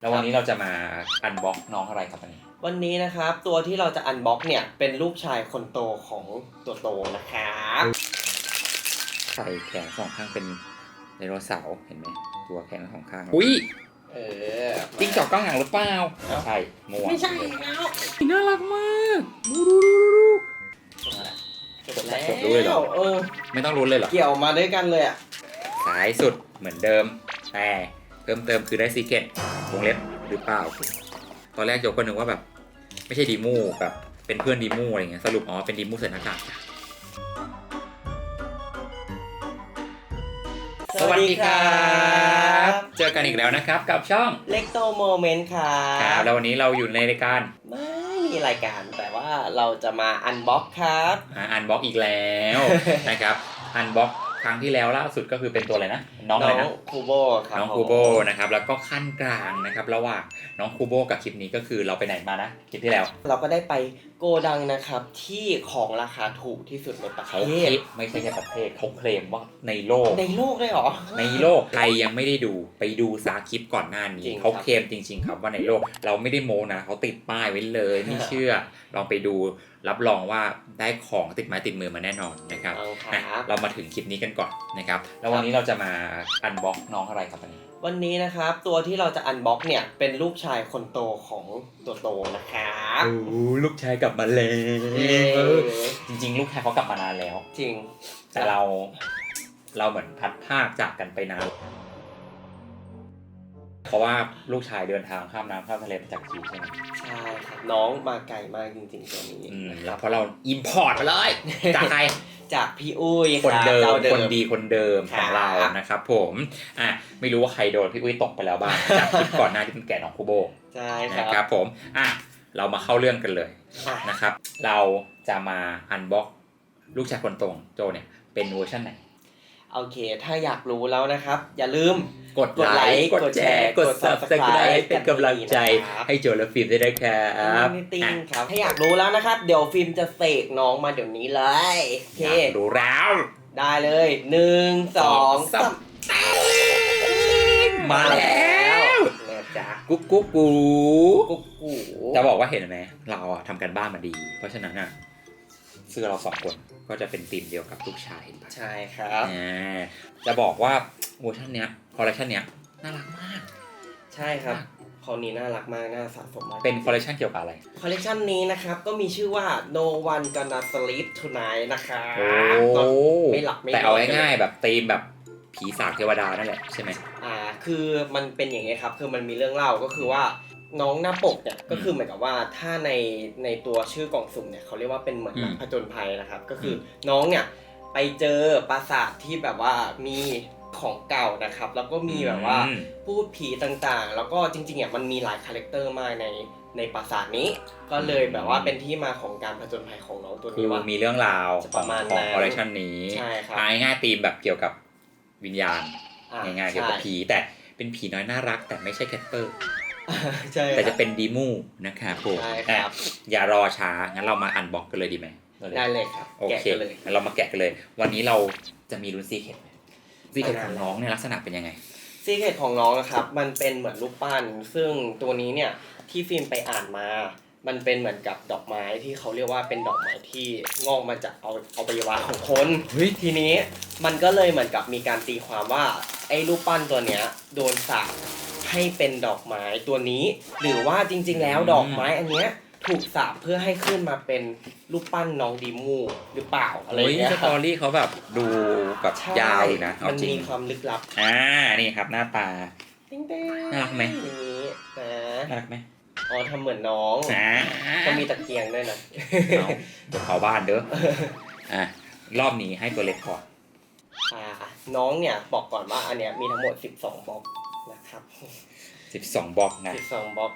แล้ววันนี้เราจะมาอันบ็อกน้องอะไรครับอันนี้วันนี้นะครับตัวที่เราจะอันบ็อกเนี่ยเป็นลูกชายคนโตของตัวโตนะครับใส่แขนสองข้างเป็นไดโนเสาร์เห็นไหมตัวแขนสองข้างอุ้ยเออจิ้งจอกก้างหางหรือเปล่าเอ้าใช่มั่วไม่ใช่แล้วน่ารักมากดูดูดูดูจบแล้วจบรู้เลยเหรอเออไม่ต้องรุ้นเลยเหรอเกี่ยวมาด้วยกันเลยอะสายสุดเหมือนเดิมแต่เพิ่มเติมคือได้ซีเกตวงเล็บหรือเปล่า ตอนแรกโยกก็นึกว่าแบบ ไม่ใช่ดีมูแบบเป็นเพื่อนดีมูอะไรเงี้ยสรุปอ๋อเป็นดีมูใส่หน้ากากจ้ะสวัสดีครับ เจอกันอีกแล้วนะครับ กับช่องเล็กโตโมเมนต์ครัครับบแล้ววันนี้เราอยู่ในรายการไม่มีรายการแต่ว่าเราจะมาอันบ็อกครับอันบ็อกอีกแล้วนะครับอันบ็อกครั้งที่แล้วล่าสุดก็คือเป็นตัวอะไรนะ น้องอะไรนะคูโบครับน้องผมคูโบนะครับแล้วก็ขั้นกลางนะครับ ระหว่างน้องคูโบกับคลิปนี้ก็คือเราไปไหนมานะคลิปที่แล้ว เราก็ได้ไปโกดังนะครับ ที่ของราคาถูกที่สุดในประเทเขาศเคลมไม่ใช่แค่ประเทศเขาเคลมว่าในโลกในโลกเลยเหรอในโลกใครยังไม่ได้ดูไปดูซาคลิปก่อนหน้านี้จริงครับเขาเคลมจริง ๆ ครับว่าในโลกเราไม่ได้โมนะเขาติดป้ายไว้เลยไม่เชื่อลองไปดูรับรองว่าได้ของติดไม้ติดมือมาแน่นอนนะครับเอาคอะรับเรามาถึงคลิปนี้กันก่อนนะครับแล้ววันนี้เราจะมาอันบ็อกน้องอะไรครับอันนี้ วันนี้นะครับตัวที่เราจะอันบ็อกเนี่ยเป็นลูกชายคนโตของตัวโตนะครับโอ้ลูกชายกลับมาแล้เอวอจริง ๆ ลูกชายเขากลับมานานแล้ว จริง แต่เราเราเหมือนพัดภาคจากกันไปนานเพราะว่าลูกชายเดินทางข้ามน้ำข้ามทะเลมาจากจีนใช่ไหมใช่ครับน้องมาไกลมากจริงๆตัวนี้อืมแล้วเพราะเราอิมพอร์ตมาเลยจากใคร จากพี่อุ้ยคนรับเดิมจ้าคนดีคนเดิมของเราครับนะครับผมอะไม่รู้ว่าใครโดนพี่อุ้ยตกไปแล้วบ้างจากคลิปก่อนหน้าที่เป็นแกะน้องคูโบใช่คนะรับครับผมอะเรามาเข้าเรื่องกันเลยอะนะครับ เราจะมาอันบ็อกลูกชายคนโตของโจเนี่ยเป็นเวอร์ชันไหน โอเค ถ้าอยากรู้แล้วนะครับ อย่าลืมกดกดไลไลค์ค์ กดแชร์กกดด subscribe Subscribe เป็นกำลังใจนะครับให้โจและฟิล์มได้ด้วยครับไม่ติ้งครับ ถ้าอยากรู้แล้วนะครับ เดี๋ยวฟิล์มจะเสกน้องมาเดี๋ยวนี้เลยโอเคอยากรู้แล้ว ได้เลยหนึ่งสองสามมาแล้วนะจ๊ะกุ๊กกุ๊กกูกุ๊กกูจะบอกว่าเห็นไหมเราอะทำกันบ้านมาดี เพราะฉะนั้นอะ เสื้อเราสองคนก็จะเป็นธีมเดียวกับลูกชายเห็นปะใช่ครับอ่าจะบอกว่าเวอร์ชันเนี้ยคอลเลคชันเนี้ยน่ารักมาก ใช่ครับคอนี้น่ารักมากน่าสะสมมากเป็นคอลเลคชันเกี่ยวกับอะไรคอลเลกชันนี้นะครับก็มีชื่อว่า no one gonna sleep tonight นะครับโอ้ไม่หลับไม่นอนแต่เอาง่ายๆแบบธีมแบบผีสางเทวดานั่นแหละใช่ไหมอ่าคือมันเป็นอย่างนี้ครับคือมันมีเรื่องเล่าก็คือว่า น้องหน้าปกเนี่ยก็คือเหมือนกับว่าถ้าในในตัวชื่อกล่องสุ่มเนี่ยเขาเรียกว่าเป็นเหมือนอืม ผจญภัยนะครับ ก็คืออน้องเนี่ยไปเจอปราสาทที่แบบว่ามีของเก่านะครับ แล้วก็มีแบบว่าอืม พูดผีต่างๆ แล้วก็จริงๆเนี่ยมันมีหลายคาแรคเตอร์มากในในปราสาทนี้ ก็เลยแบบว่าเป็นที่มาของการผจญภัยของน้องตัวคืนี้อว่า มีเรื่องราวจะขปองระมาณของนั้นคอลเลคชันนี้ใช่ครับเอาง่ายๆธีมแบบเกี่ยวกับวิญญาณ อ่ง่ายๆเกี่ยวกับใช่ ผีแต่เป็นผีน้อยน่ารัก แต่ไม่ใช่แคทเปอร์ ใช่แต่คจะรับเป็นดีมูนะครับผมใช่ครับอะอย่ารอช้า งั้นเรามาอันบ็อกกันเลยดีไหมได้เลยครับ โอแกะเคกันเลยงั้นเรามาแกะกันเลย วันนี้เราจะมีรุ่นซีเคทซีเคทของน้องเนี่ยลักษณะเป็นยังไงซีเคตของน้องนะครับ มันเป็นเหมือนรูปปั้น ซึ่งตัวนี้เนี่ยที่ฟิล์มไปอ่านมา มันเป็นเหมือนกับดอกไม้ที่เขาเรียกว่าเป็นดอกไม้ที่งอกมาจากเอาเอาไปยวะของคนเฮ้ยทีนี้มันก็เลยเหมือนกับมีการตีความว่าไอ้รูปปั้นตัวเนี้ยโดนสาป ให้เป็นดอกไม้ตัวนี้ หรือว่าจริง ๆ แล้วดอกไม้อันเนี้ยถูกสาปเพื่อให้ขึ้นมาเป็นรูปปั้นน้องดีมูหรือเปล่าอะไรอเฮ้ยย่างเงี้ยสตอรี่เขาแบบดูแบบใช่ยาวอยู่นะเอามันจริงมีความลึกลับอ่านี่ครับหน้าตา ติ๊งเต้งน่ารักไหม อย่างนี้นะน่ารักไหมอ๋อทำเหมือนน้องอ่าก็มีตะเกียงด้วยนะ เอาเดี๋ยวเผาบ้านเด้ออะรอบนี้ให้ตัวเล็กก่อน อ่าน้องเนี่ยบอกก่อนว่าอันเนี้ยมีทั้งหมด 12บล็อก นะครับ12บล็อกนะ12บล็อก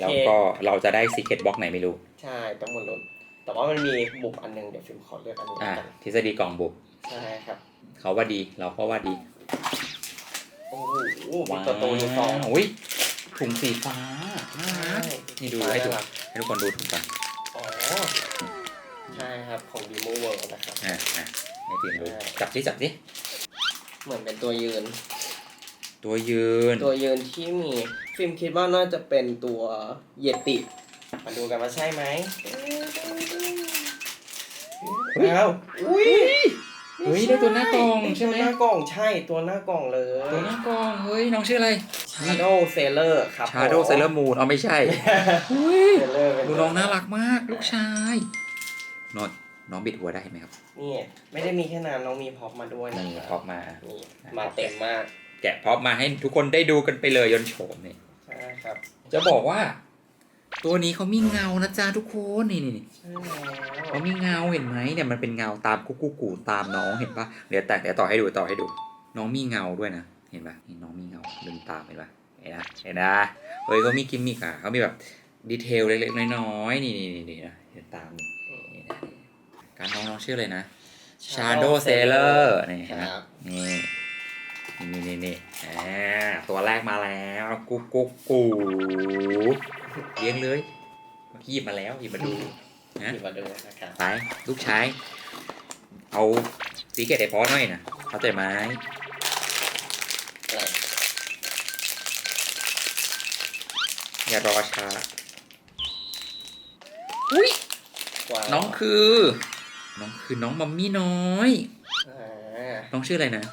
แล้วก็เราจะได้ซีเคทบล็อกไหนไม่รู้ ใช่ต้องหมดลุ้นแต่ว่ามันมีบุกอันหนึงเดี๋ยวฟิล์มขอเลือกอันนี้อ่ากันทฤษฎีกล่องบุกใช่ครับ เขาว่าดีเราก็ว่าดีโอ้โหมีตัวโตอยู่สองอุ้ยถุงสีฟ้าน่ารักใช่นี่ดูให้ดูน่ารักให้ทุกคนดูถุงกันอ๋อใช่ครับของดีโมเวิร์นะครับอ่าอ่าให้ทีมดูใช่จับสิจับสิเหมือนเป็นตัวยืน ตัวยืน ตัวยืนที่มีฟิล์มคิดว่าน่าจะเป็นตัวเยติมาดูกันว่าใช่ไหมอ้าวอุ้ยเฮ้ยได้ตัวหน้ากล่องใช่ไหม ตัวหน้ากล่องใช่ตัวหน้ากล่องเลยตัวหน้ากล่องเฮ้ยน้องชื่ออะไร Shadow Sailor ครับ ชาโดเซเลอร์มูนเอาไม่ใช่เฮ้ยเซเลอร์เป็นดูน้องน่ารักมากลูกชายนอนน้องบิดหัวได้เห็นไหมครับนี่ไม่ได้มีแค่นั้นน้องมีพ็อปมาด้วยนะนี่คพรัอบปมา นี่มาเต็มมาก แกะพอปมาให้ทุกคนได้ดูกันไปเลยยนต์โฉมนี่ใช่ครับจะบอกว่า ตัวนี้เขามีเงานะจ๊ะทุกคนนี่นี่นี่ใช่แล้วเขามีเงาเห็นไหมเนี่ยมันเป็นเงาตามกุ๊กกุ๊กกูตามน้องเห็นปะเดี๋ยวแต่เดี๋ยวต่อให้ดูต่อให้ดู น้องมีเงาด้วยนะเห็นปะนี่น้องมีเงาดึงตามเห็นปะเห็นนะเห็นนะเฮ้ยเขามีกิมมิกอะเขามีแบบดีเทลเล็กๆน้อยๆนี่นี่นี่นี่นะเห็นตามนี่นี่นะการน้องน้องชื่ออะไรนะ Shadow Sailor นี่เห็นไหมครับนี่ นี่นี่นี่อ่าตัวแรกมาแล้วกุ๊กกุ๊กกูเลี้ยงเลยเมื่อกี้หยิบมาแล้วหยิบมาดูนะหยิบมาดูนะครับไปลูกชายเอาสีเกตไอพอหน่อยนะเข้าใจไหมอะไรอย่ารอช้าว้าวน้องคือ น้องคือน้องมัมมี่น้อยอ่าน้องชื่ออะไรนะ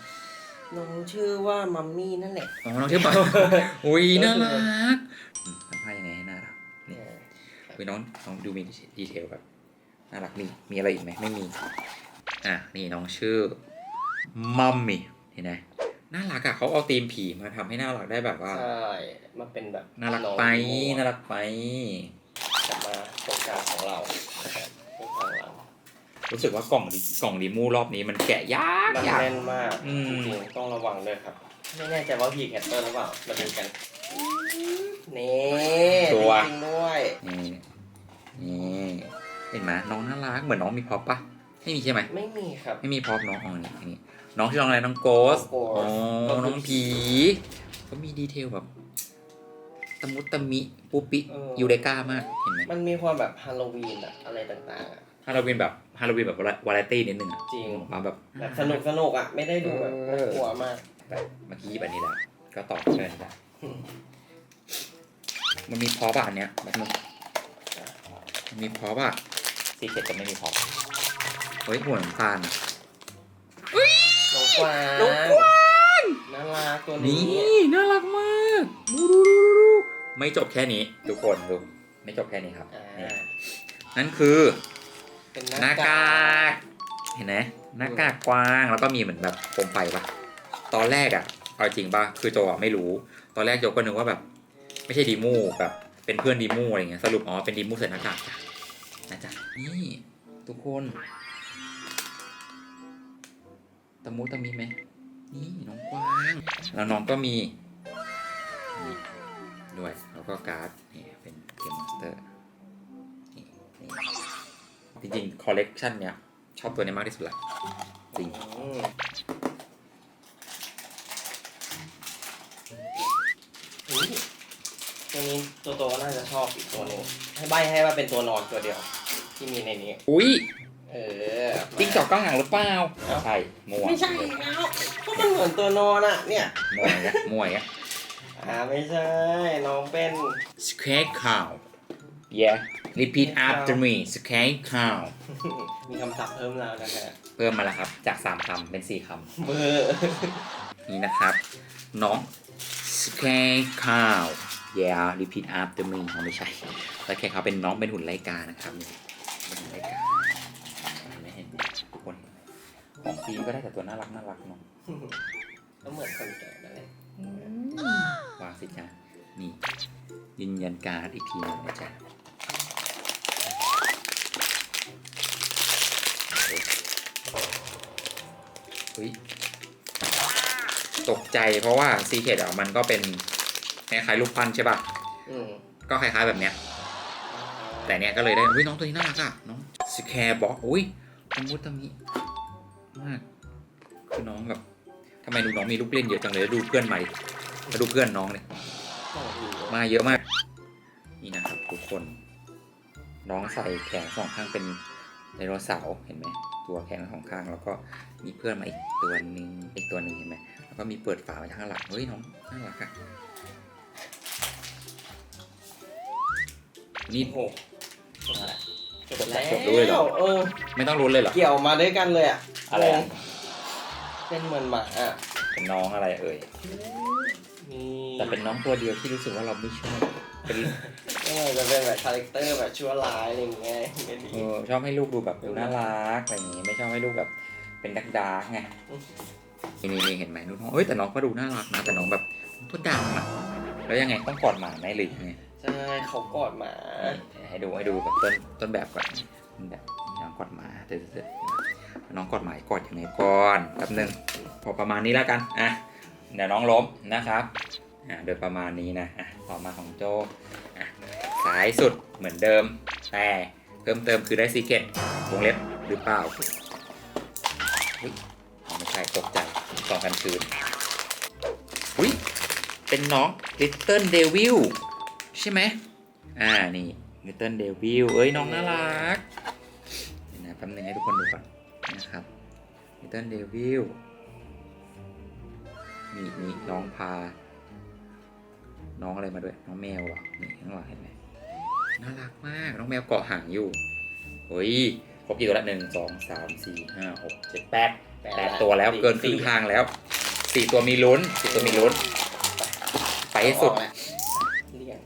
น้องชื่อว่ามัมมี่นั่นแหละ อ๋อน้องชื่อปังอุ้ยน่ารักอืมทำให้ยังไงให้น่ารักนี่อุ้ยน้องน้องดูมีดีเทลแบบน่ารักมีมีอะไรอีกไหมไม่มี อะนี่น้องชื่อมัมมี่เห็นไหมน่ารักอะเขาเอาธีมผีมาทำให้น่ารักได้แบบว่าใช่มาเป็นแบบน่ารักไปน่ารักไปกลับมาโครงการของเรานะครับโครงการเรา รู้สึกว่ากล่องดิกล่องดิมูรอบนี้มันแกะยากมันยาก แน่นมากอืม จริงๆต้องระวังด้วยครับ ไม่แน่ใจว่าพีแคตเตอร์หรือเปล่ามาดูกันนี่จริงๆด้วยนี่นี่เห็นไหมน้องน่ารักเหมือนน้องมีพ็อปปะไม่มีใช่ไหมไม่มีครับ ไม่มีพ็อปน้องอ๋อนี่นี่น้องชื่อน้องอะไรน้องโกสน้องโกส อ๋อก็คือน้องผีเขามีดีเทลแบบตะมุตะมิปุปิเออ ยูเดก้ามากเห็นไหมมันมีความแบบฮาโลวีนอะอะไรต่างๆอะฮาโลวีนแบบ ฮาโลวีนแบบวาไรตี้นิดนึงอะจริงมาแบบแบบสนุกสนุกๆอะไม่ได้ดูแบบน่ากลัวมากแบบเมื่อกี้แบบนี้แหละก็ต่อเพื่อนได้มันมีพ็อปอะอันเนี้ยแบบนึงมันมีพ็อปอะซีเกตจะไม่มีพ็อปเฮ้ยหัวน้ำตาลอะน้องกวางน้องกวางน่ารักตัวนี่นี้น่ารักมากดูดูดูดูดูไม่จบแค่นี้ ทุกคนดูไม่จบแค่นี้ครับอ่านี่นั่นคือ เป็นหน้ากากเห็นไหมหน้ากากกว้างแล้วก็มีเหมือนแบบโคมไฟปะตอนแรกอะเอาจริงปะคือโจอะไม่รู้ ตอนแรกโจก็นึกว่าแบบ ไม่ใช่ดีมูแบบเป็นเพื่อนดีมูอะไรเงี้ยสรุปอ๋อเป็นดีมูใส่หน้ากากจ้ะนะจ๊ะนี่ทุกคนตะมุตะมิไหมนี่น้องกวางแล้วน้องก็มีนี่ด้วยแล้วก็การ์ดนี่เป็นเกมมอนสเตอร์นี่นี่ จริงๆคอลเลกชันเนี้ยชอบตัวนี้มากที่สุดละจริง อืมอุ๊ยตัวนี้ตัวโตก็น่าจะชอบอีกตัวหนึงให้ใบให้ว่าเป็นตัวนอนตัวเดียว ที่มีในนี้ อุ้ยเออจิ้งจอกก้าหางหรือเปล่าเอ้าใช่มั่วไม่ใช่แล้วก็มันเหมือนตัวนอนอะเนี่ย มั่วอีกอะมั่วอีกอะ อ่าไม่ใช่ น้องเป็น Scared cow yeah repeat after me Scared cow มีคำศัพท์เพิ่มแล้วนะฮะเพิ่มมาแล้วครับ จาก 3คำเป็น 4คเบอร์ำนี่นะครับ น้อง Scared cow yeah repeat after me เขาไม่ใช่แล้วแค่เขาเป็นน้องเป็นหุ่นไลกานะครับนี่เป็นหุ่นไลกาไม่เห็นทุกคน ของฟิล์มก็ได้แต่ตัวน่ารักน่ารักเนาะก็เหมือนคนแก่นั่นแหละวางสิจ้านี่ยืนยันการ์ดอีกทีหนึงนะจ๊ะ ตกใจเพราะว่าซีเคดอะมันก็เป็นคล้ายๆรูปปั้นใช่ป่ะอืมก็คล้ายๆแบบเนี้ย แต่เนี้ยก็เลยได้อุ้ยน้องตัวนี้น่ารักอะน้องสแคร์บอกอุ้ยตะมุตะมิมากคือน้องแบบทำไมดูน้องมีลูกเล่นเยอะจังเลยแล้วดูเพื่อนใหม่แล้วดูเพื่อนน้องเนี่ยต้องดูมาเยอะมาก นี่นะครับทุกคน น้องใส่แขนสองข้างเป็น ไดโนเสาร์เห็นไหมตัวแขนสองข้างแล้วก็มีเพื่อนมาอีกตัวหนึ่งอีกตัวหนึ่งเห็นไหมแล้วก็มีเปิดฝาไว้ข้างหลังเฮ้ยน้องน่ารักอะนี่โอ้โหจบแล้วจบด้วยเหรอเออไม่ต้องรุ้นเลยเหรอเกี่ยวมาด้วยกันเลยอะอะไรอะเป็นเหมือนหมาอะเป็นน้องอะไรเอ่ยนี่แต่เป็นน้องตัวเดียวที่รู้สึกว่าเราไม่ชอบ เป็นเออจะเป็นแบบคาแรคเตอร์แบบชั่วร้ายอะไรอย่างเงี้ยไม่ดี เออชอบให้ลูกดูแบบดูน่ารักอะไรอย่างงี้ไม่ชอบให้ลูกแบบเป็นดักดาร์กๆไงนี่นี่เห็นไหมน้องเอ้ยแต่น้องก็ดูน่ารักนะแต่น้องแบบตัวดำอะแล้วยังไงต้องกอดหมาไหมหรือยังไงใช่เขากอดหมา ให้ดูให้ดูแบบต้นต้นแบบก่อนต้นแบบน้องกอดหมาเด็ดๆน้องกอดหมากอดยังไงก่อนแป๊บนึงพอประมาณนี้แล้วกันอะเดี๋ยวน้องล้มนะครับ อะโดยประมาณนี้นะอะต่อมาของโจอะสายสุดเหมือนเดิม แต่เพิ่มเติมคือได้ซีเกตวงเล็บหรือเปล่าอุ๊ยไม่ใช่ตกใจตอนกันคืนอุ้ยเป็นน้อง Little Devil ใช่ไหมอ่านี่ Little Devil เอ้ยน้องน่ารักนะแป๊บนึงให้ทุกคนดูก่อนนะครับ Little Devil มีมีน้องพา น้องอะไรมาด้วย น้องแมวเหรอนี่ข้างหลังเห็นไหมน่ารักมาก น้องแมวเกาะหางอยู่เฮ้ยครบกี่ตัวละหนึ่งสองสามสี่ห้าหกเจ็ดแปดแปดตัวแล้วเกินครึ่งทางแล้วสี่ตัวมีลุ้นสี่ตัวมีลุ้น ไปให้สุดออกแล้วเลี่ยง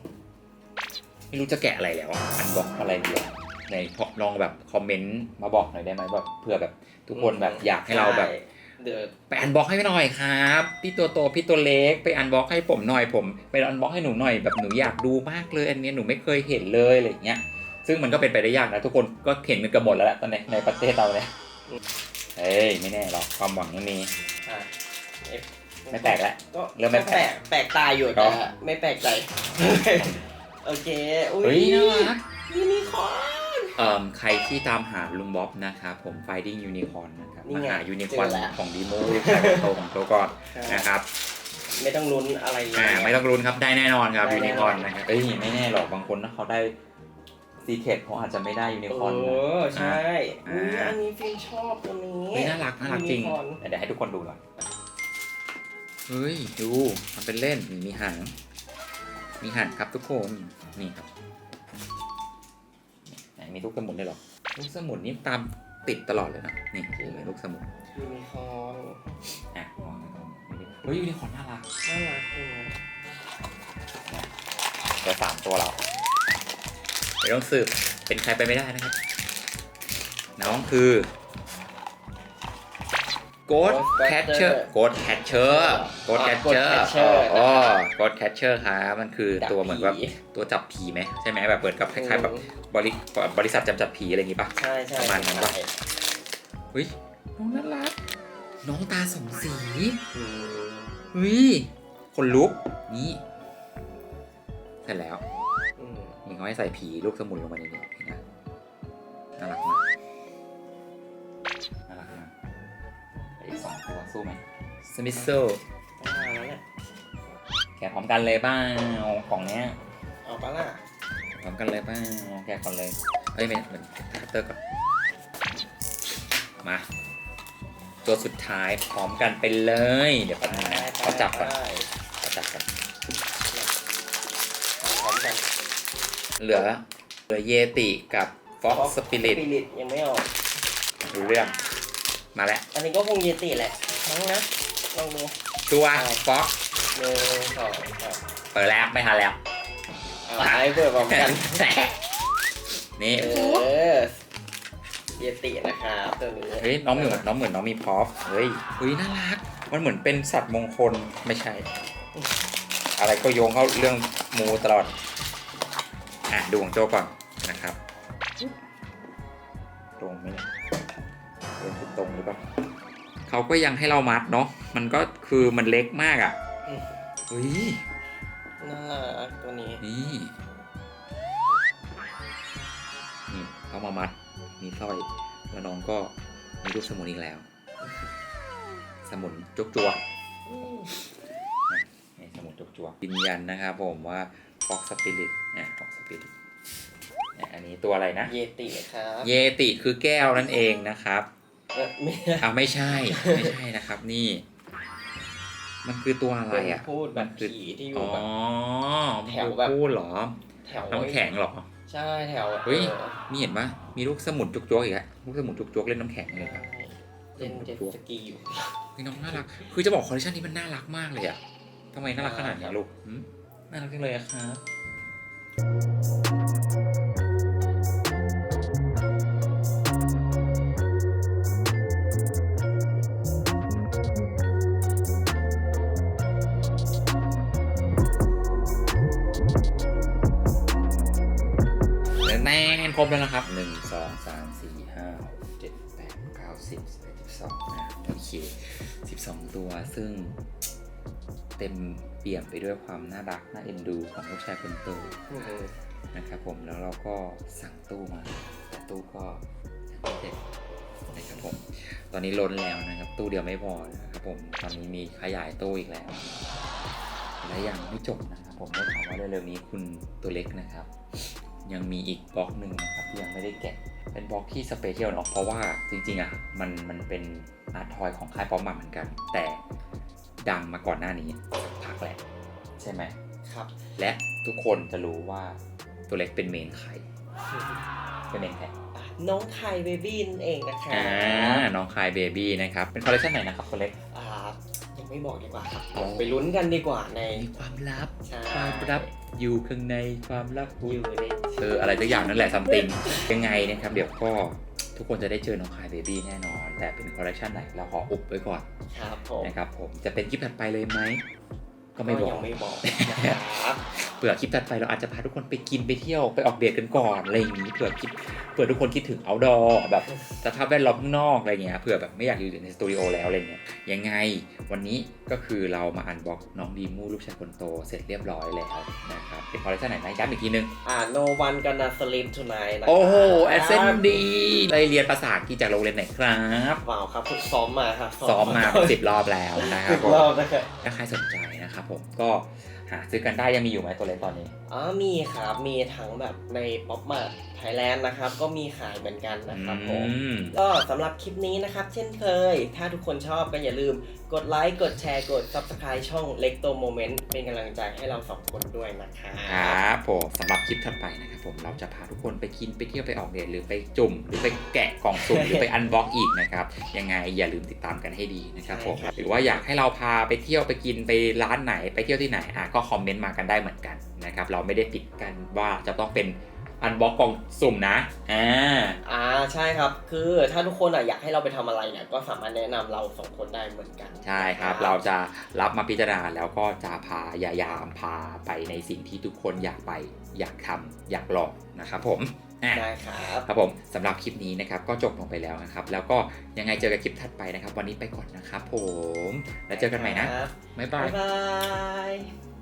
ไม่รู้จะแกะอะไรแล้วอะอันบอกอะไรเดียวในลองแบบคอมเมนต์มาบอกหน่อยได้ไหมแบบเผื่อแบบทุกคนแบบอยากให้เราแบบช่ เดี๋ยวไปอันบ็อกให้หน่อยครับ พี่ตัวโตพี่ตัวเล็กไปอันบ็อกให้ผมหน่อยผม ไปอันบ็อกให้หนูหน่อยแบบหนูอยากดูมากเลยอันเนี้ยหนูไม่เคยเห็นเลยอะไรอย่างเงี้ยซึ่งมันก็เป็นไปได้ยากนะทุกคนก็เห็นกันเกันหมดแล้วแหละตอนนี้ในประเทศเราเนี่ยเฮ้ยไม่แน่หรอกความหวังยังมี อะเอ๊ะไม่แปลกแล้วก็เริ่มไม่แปลกแปลกตาอยู่ก็แต่ไม่แปลกใจ โอเค อุ้เฮ้ยน่ารัก ยูนิคอร์น เอ่อใครที่ตามหาลุงบ๊อบนะครับผม Finding Unicorn นะครับนี่มาไงหายูนิคอร์นเจอแล้ว ของดีโมใครของโตของโตก่อนนะครับไม่ต้องลุ้นอะไรเลย อ่าไม่ต้องรุนครับได้แน่นอนครับได้ยูแน่นินคออนร์นนะครับเอ้ยไม่แน่หรอกบางคนถ้าเขาได้ซีเคทเขาอาจจะไม่ได้ยูนิคอร์น เอนะอใช่อ่า อุ้ยอันนี้ฟินชอบตัวนี้ เฮ้ยน่ารักน่ารักจริงยูนิคอร์นเดี๋ยวให้ทุกคนดูก่อนเฮ้ย ดูมันเป็นเล่นมีมีหาง มีหางครับทุกคน นี่ครับไหน มีลูกสมุนด้วยเหรอลูกสมุนนี่ตามติดตลอดเลยนะนี่เห็นไหมลูกสมุนยูนิคอร์นอะมองให้ดูเฮ้ยยูนิคอร์นน่ารักน่ารักเลยนะเดี๋ยวสามตัวเราไม่ต้องสืบเป็นใครไปไม่ได้นะครับ น้องคือ Ghost Catcher Ghost Catcher Ghost Catcher อ๋อ Ghost Catcher ครับมันคือตัวเหมือนแบบผีตัวจับผีไหมใช่ไหมแบบเปิดกับคล้ายๆแบบบริบริษัทจำจับผีอะไรอย่างงี้ปะใช่ใช่ประมาณนั้นปะใช่เฮ้ยน้องน่ารักน้องตาสองสีอืมเฮ้ยคนลุกนี่เสร็จแล้วอืมนี่เขาให้ใส่ผีลูกสมุนลงมาในนี้นะน่ารักมากน่ารัก สองตัวสู้ไหมสมิธโซต้องมาแล้วเนี่ยแกะพร้อมกันเลยบ้างของเนี้ยเอาปะล่ะพร้อมกันเลยบ้างแกะก่อนเลยเฮ้ยไม่เหมือนคัตเตอร์ก่อนมาตัวสุดท้ายพร้อมกันไปเลย เดี๋ยวแป๊บนึงนะขอจับก่อนได้ขอจับก่อนพร้อมกันเหลือเหลือเยติกับฟ็อกสปิริตสปิริตยังไม่ออกดูเรื่องมาแล้ว อันนี้ก็คงเยติแหละ มั้งนะลองดูตัวฟ็อกหนึ่งสองสามเปิดแล้วไม่ทันแล้ว เอาให้เปิดพร้อมกัน นี่เออเยตินะครับตัวนี้เฮ้ยน้องเหมือนน้องเหมือนน้องมีพร็อพเฮ้ยเฮ้ยน่ารัก มันเหมือนเป็นสัตว์มงคลไม่ใช่ อะไรก็โยงเข้าเรื่องมูตลอด อะดูของโจก่อนนะครับ ตรงไหมเนี่ยเดินตรงหรือเปล่า เขาก็ยังให้เรามัดเนาะมันก็คือมันเล็กมากอะเฮ้ยน่ารักตัวนี้นี่นี่เขามามัดมีสร้อยแล้วน้องก็มีรูปสมุนอีกแล้ว สมุนจุกจัวนี่สมุนจุกจัวยืนยันนะครับผมว่า Fox Spirit นะ Fox Spirit เนี่ยอันนี้ตัวอะไรนะ เยติครับ เยติคือแก้วนั่นเองนะครับเออ ไม่อ่าไม่ใช่ไม่ใช่นะครับ นี่ มันคือตัวอะไรอะพูดแบบมันคือผีที่อยู่อ๋อแบบมันแถวคือแบบพูดเหรอ แถวน้ำแข็งเหรอ ใช่แถวเฮ้ยออมีเห็นปะมีลูกสมุนจุกๆอีกแล้วลูกสมุนจุกๆเล่นน้ำแข็งเลยครับเล่นเจ็ตสกีอยู่เฮ้ยน้องน่ารัก คือจะบอกคอลเลคชันนี้มันน่ารักมากเลยอะทำไมน่ารักขนาดนี้ลูกหืมน่ารักจังเลยอะครับ ครบแล้วนะครับหนึ่งสองสามสี่ห้าหกเจ็ดแปดเก้าสิบสิบเอ็ดสิบสองนะโอเคสิบสองตัวซึ่งเต็มเปี่ยมไปด้วยความน่ารัก น่าเอ็นดูของลูกชายคนโตนะครับผมแล้วเราก็สั่งตู้มา แต่ตู้ก็ยังไม่เสร็จนะครับผมตอนนี้ล้นแล้วนะครับ ตู้เดียวไม่พอนะครับผมตอนนี้มีขยายตู้อีกแล้ว และยังไม่จบนะครับผมได้ข่าวว่าเร็วๆนี้คุณตัวเล็กนะครับ ยังมีอีกบล็อกหนึ่งนะครับที่ยังไม่ได้แกะ เป็นบล็อกที่สเปเชียลเนาะเพราะว่าจริงๆอะมันมันเป็นอาร์ตทอยของค่ายป๊อปมาเหมือนกัน แต่ดังมาก่อนหน้านี้สักพักแหละใช่ไหมครับ และทุกคนจะรู้ว่าตัวเล็กเป็นเมนใครเป็นเมนใครน้องไข่เบบี้นั่นเองนะคะอ่าน้องคายเบบี้นะครับ เป็นคอลเลคชันไหนนะครับตัวเล็กอ่ายังไม่บอกดีกว่าครับอ๋อไปลุ้นกันดีกว่าในมีความลับใช่ความลับอยู่ข้างในความลับอยู่ใน เอออะไรสักอย่างนั่นแหละซัมติงยังไงนะครับ เดี๋ยวก็ทุกคนจะได้เจอน้องคายเบบี้แน่นอน แต่เป็นคอลเลคชันไหนเราขออุบไว้ก่อนครับผมนะครับผมจะเป็นคลิปถัดไปเลยไหม ก็ไม่บอยักงไม่บอกนะครับเผื่อคลิปถัดไปเราอาจจะพาทุกคนไปกินไปเที่ยวไปออกเดทกันก่อนอะไรอย่างนี้เผื่อคิดเผื่อทุกคนคิดถึงเอาดอแบบสภาพแวดล้อมข้างนอกอะไรเงี้ยเผื่อแบบไม่อยากอยู่ในสตูดิโอแล้วอะไรเงี้ยยังไงวันนี้ก็คือเรามาอันบ็อกน้องดีมูลูกชายคนโตเสร็จเรียบร้อยแล้วนะครับเป็นคอลเลคชันไหนนะย้ำอีกทีนึงอ่า no one gonna sleep tonight นะครับโอ้โหแอสเซนดีไปเรียนภาษาอังกฤษจากโรงเรียนไหนครับเปล่าครับฝึกซ้อมมาครับซ้อมมาสิบรอบแล้วนะครัสิบบผมรอบนะครับถ้าใครสนใจ นะครับผมก็หาซื้อกันได้ยังมีอยู่ไหมตัวเล็กตอนนี้ อ๋อมีครับ มีทั้งแบบในป๊อปมาไทยแลนด์นะครับ ก็มีขายเหมือนกันนะครับผม อืม ก็สำหรับคลิปนี้นะครับ เช่นเคย ถ้าทุกคนชอบก็อย่าลืมกดไลค์ กดแชร์ กด Subscribe ช่องเล็กโตโมเมนต์เป็นกำลังใจให้เราสองคนด้วยนะคะครับผมสำหรับคลิปถัดไปนะครับผมเราจะพาทุกคนไปกินไปเที่ยวไปออกเดทหรือไปจุ่ม หรือไปแกะกล่องสุ่ม หรือไปอันบ็อกอีกนะครับยังไงอย่าลืมติดตามกันให้ดีนะครับผมหรือว่าอยากให้เราพาไปเที่ยวไปกินไปร้านไหนไปเที่ยวที่ไหนอะก็คอมเมนต์มากันได้เหมือนกันนะครับ เราไม่ได้ปิดกันว่าจะต้องเป็นอันบ็อกกล่องสุ่มนะ อ่า อ่า ใช่ครับ คือถ้าทุกคนอะอยากให้เราไปทำอะไรเนี่ยก็สามารถแนะนำเราสองคนได้เหมือนกัน ใช่ครับ เราจะรับมาพิจารณาแล้วก็จะพายายามพาไปในสิ่งที่ทุกคนอยากไป อยากทำอยากลองนะครับผมอะได้ครับครับผมสำหรับคลิปนี้นะครับก็จบลงไปแล้วนะครับ แล้วก็ยังไงเจอกันคลิปถัดไปนะครับ วันนี้ไปก่อนนะครับผมแล้วเจอกันใหม่นะครับบ๊ายบาบ๊ายยบาย